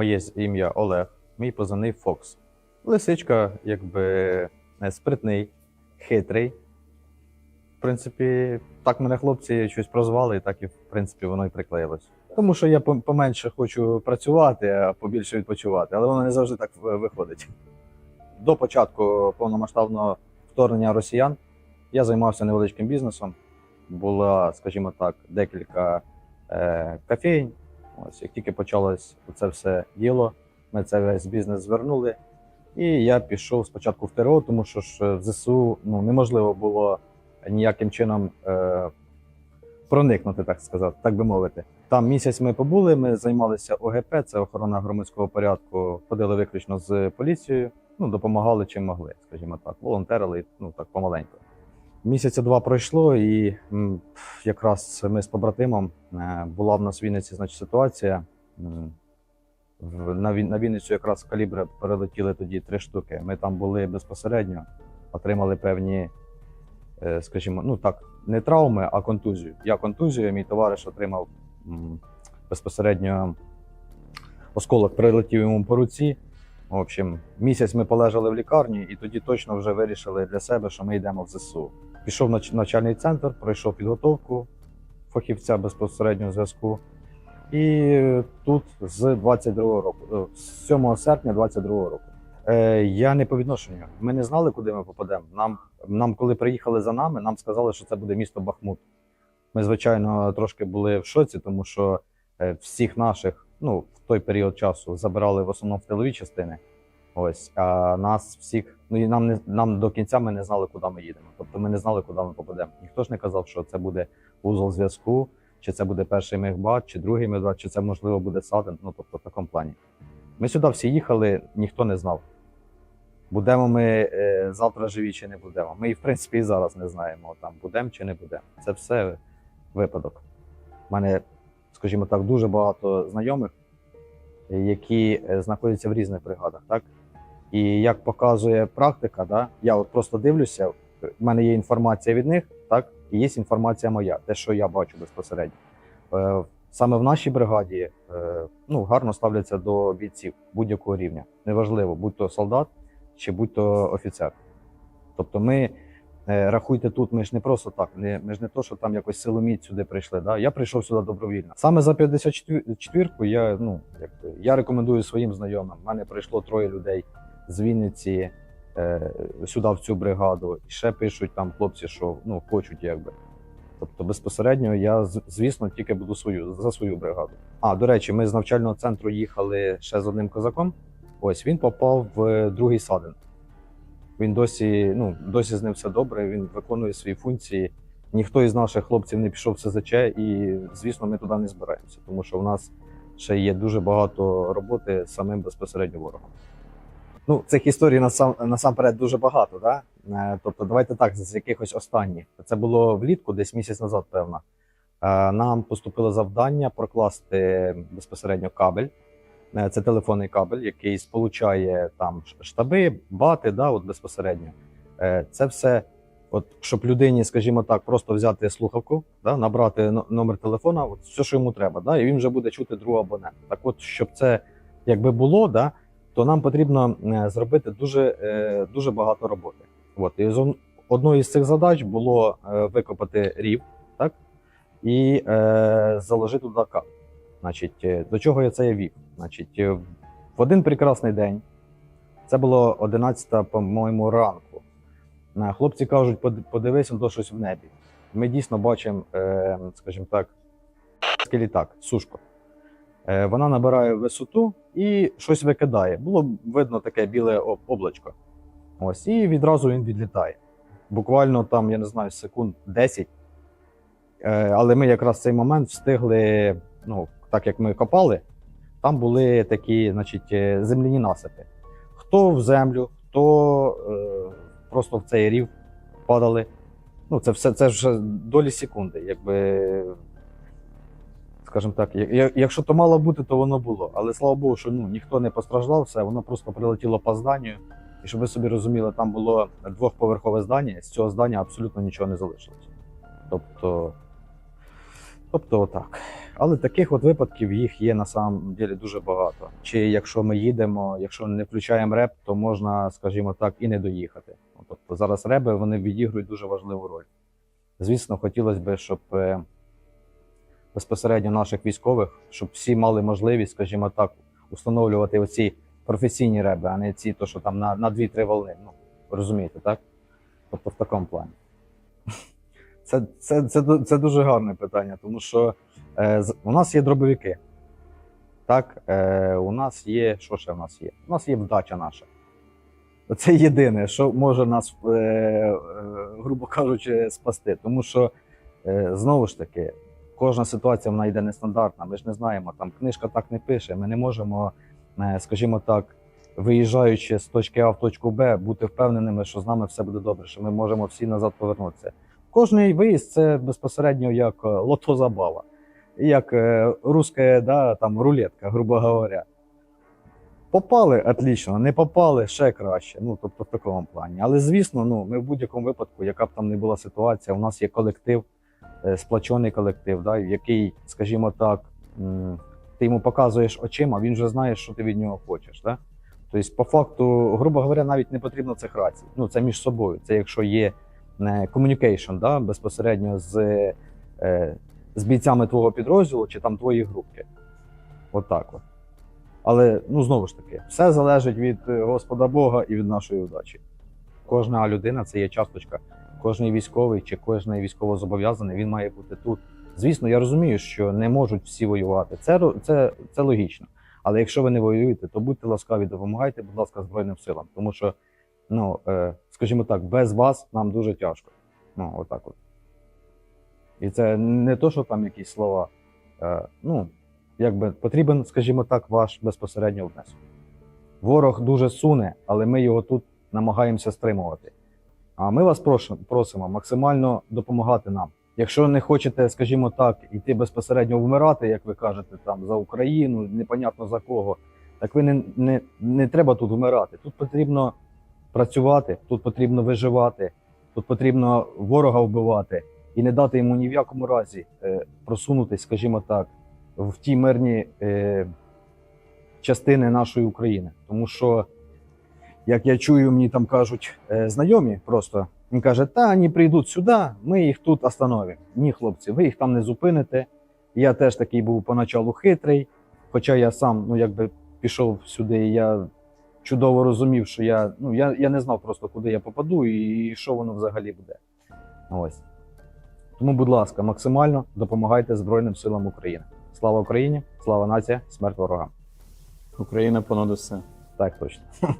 моє ім'я Олег, мій позивний Фокс. Лисичка, якби е, спритний, хитрий. В принципі, так мене хлопці щось прозвали, і так і в принципі воно і приклеїлось. Тому що я поменше хочу працювати, а побільше відпочивати, але воно не завжди так е, виходить. До початку повномасштабного вторгнення росіян я займався невеличким бізнесом. Була, скажімо так, декілька е, кофейнь. Ось як тільки почалось це все діло, ми це весь бізнес звернули. І я пішов спочатку в ТРО, тому що ж в ЗСУ ну, неможливо було ніяким чином е, проникнути, так сказати, так би мовити. Там місяць ми побули, ми займалися ОГП, це охорона громадського порядку, ходили виключно з поліцією, ну, допомагали чим могли, скажімо так, волонтерили, ну так помаленьку. Місяця два пройшло, і якраз ми з побратимом е, була в нас Вінниці значить, ситуація. На, Вінницю якраз калібри перелетіли тоді три штуки. Ми там були безпосередньо, отримали певні, е, скажімо, ну так, не травми, а контузію. Я контузію, мій товариш отримав безпосередньо осколок прилетів йому по руці. В общем, місяць ми полежали в лікарні, і тоді точно вже вирішили для себе, що ми йдемо в ЗСУ. Пішов нач- навчальний центр, пройшов підготовку фахівця безпосереднього зв'язку. І тут з 22 року, е, з 7 серпня 22 року. Е, я не по відношенню. Ми не знали, куди ми попадемо. Нам, нам, коли приїхали за нами, нам сказали, що це буде місто Бахмут. Ми, звичайно, трошки були в шоці, тому що е, всіх наших, ну, в той період часу забирали в основному в тилові частини. Ось, а нас всіх, ну і нам не нам до кінця ми не знали, куди ми їдемо. Тобто ми не знали, куди ми попадемо. Ніхто ж не казав, що це буде вузол зв'язку, чи це буде перший мегбат, чи другий мегбат, чи це можливо буде саден. Ну тобто в такому плані. Ми сюди всі їхали, ніхто не знав. Будемо ми е, завтра живі чи не будемо. Ми в принципі і зараз не знаємо, там будемо чи не будемо. Це все випадок. У мене, скажімо так, дуже багато знайомих, які е, знаходяться в різних бригадах. Так? І як показує практика, да, я от просто дивлюся, в мене є інформація від них, так, і є інформація моя, те, що я бачу безпосередньо. Е, Саме в нашій бригаді е, ну, гарно ставляться до бійців будь-якого рівня. Неважливо, будь то солдат чи будь то офіцер. Тобто ми е, рахуйте тут, ми ж не просто так, ми ж не то, що там якось силоміць сюди прийшли. Да? Я прийшов сюди добровільно. Саме за 54-ку я, ну, якби, я рекомендую своїм знайомим. У мене прийшло троє людей з Вінниці е, сюди в цю бригаду. І ще пишуть там хлопці, що ну, хочуть якби. Тобто безпосередньо я, звісно, тільки буду свою за свою бригаду. А, до речі, ми з навчального центру їхали ще з одним козаком. Ось він попав в другий садин. Він досі, ну, досі з ним все добре, він виконує свої функції. Ніхто із наших хлопців не пішов в СЗЧ, і, звісно, ми туди не збираємося, тому що в нас ще є дуже багато роботи самим безпосередньо ворогом. Ну, цих історій насам, насамперед дуже багато, да? Е, Тобто, давайте так, з якихось останніх. Це було влітку, десь місяць назад, певно. Е, Нам поступило завдання прокласти безпосередньо кабель. Е, Це телефонний кабель, який сполучає там штаби, бати, да, от безпосередньо. Це все, от, щоб людині, скажімо так, просто взяти слухавку, да, набрати номер телефона, от все, що йому треба, да, і він вже буде чути другого абонента. Так от, щоб це якби було, да, то нам потрібно е, зробити дуже, е, дуже багато роботи. От, і з з цих задач було е, викопати рів, так, і е, заложити туди. Значить, до чого я це я вів? Значить, в один прекрасний день, це було 11, по-моєму, ранку. Хлопці кажуть, «Под- подивись, то щось в небі. Ми дійсно бачимо, скажімо так, літак, сушко. Е, Вона набирає висоту і щось викидає. Було видно таке біле облачко. Ось, і відразу він відлітає. Буквально там, я не знаю, секунд 10. Е, Але ми якраз в цей момент встигли, ну, так як ми копали, там були такі, значить, е, земляні насипи. Хто в землю, хто просто в цей рів падали. Ну, це все це вже долі секунди. Якби, скажімо так, як- як- якщо то мало бути, то воно було. Але слава Богу, що ну, ніхто не постраждав, все, воно просто прилетіло по зданню. І щоб ви собі розуміли, там було двохповерхове здання, з цього здання абсолютно нічого не залишилось. Тобто, тобто отак. Але таких от випадків їх є на самом деле дуже багато. Чи якщо ми їдемо, якщо не включаємо реп, то можна, скажімо так, і не доїхати. Тобто зараз реби вони відіграють дуже важливу роль. Звісно, хотілося б, щоб е, безпосередньо наших військових, щоб всі мали можливість, скажімо так, установлювати оці професійні реби, а не ці, то, що там на, на 2-3 волни. Ну, розумієте, так? Тобто в такому плані. Це, це, це, це дуже гарне питання, тому що е, у нас є дробовики. Так, е, у нас є. Що ще в нас є? У нас є вдача наша. Це єдине, що може нас, е, е, грубо кажучи, спасти. Тому що, е, знову ж таки, кожна ситуація вона йде нестандартна. Ми ж не знаємо, там книжка так не пише. Ми не можемо, е, скажімо так, виїжджаючи з точки А в точку Б, бути впевненими, що з нами все буде добре, що ми можемо всі назад повернутися. Кожний виїзд це безпосередньо як е, лото забава, як е, руська да, там, рулетка, грубо говоря. Попали отлично, не попали ще краще. Ну, тобто в такому плані. Але звісно, ну, ми в будь-якому випадку, яка б там не була ситуація, у нас є колектив, сплачений колектив, да, який, скажімо так, ти йому показуєш очима, він вже знає, що ти від нього хочеш. Да? Тобто, по факту, грубо говоря, навіть не потрібно цих рацій. Ну, це між собою. Це якщо є е, communication, да, безпосередньо з, е, з бійцями твого підрозділу чи там твої групки. Отак от. Але ну знову ж таки, все залежить від е, Господа Бога і від нашої удачі. Кожна людина це є часточка. Кожний військовий чи кожний військовозобов'язаний він має бути тут. Звісно, я розумію, що не можуть всі воювати. Це, це, це логічно. Але якщо ви не воюєте, то будьте ласкаві, допомагайте, будь ласка, Збройним силам. Тому що, ну, е, скажімо так, без вас нам дуже тяжко. Ну, отак от. І це не то, що там якісь слова. Е, ну, якби потрібен, скажімо так, ваш безпосередньо внесок. Ворог дуже суне, але ми його тут намагаємося стримувати. А ми вас просимо максимально допомагати нам. Якщо не хочете, скажімо так, йти безпосередньо вмирати, як ви кажете, там за Україну, непонятно за кого, так ви не, не, не треба тут вмирати. Тут потрібно працювати, тут потрібно виживати, тут потрібно ворога вбивати і не дати йому ні в якому разі е, просунутись, скажімо так, в ті мирні е, частини нашої України. Тому що, як я чую, мені там кажуть е, знайомі просто. Він каже, та вони прийдуть сюди, ми їх тут остановимо. Ні, хлопці, ви їх там не зупините. Я теж такий був поначалу хитрий, хоча я сам ну, якби пішов сюди, і я чудово розумів, що я, ну, я, я не знав просто, куди я попаду і, і що воно взагалі буде. Ось. Тому, будь ласка, максимально допомагайте Збройним силам України. Слава Україні! Слава нація! Смерть ворогам! Україна понад усе. Так точно.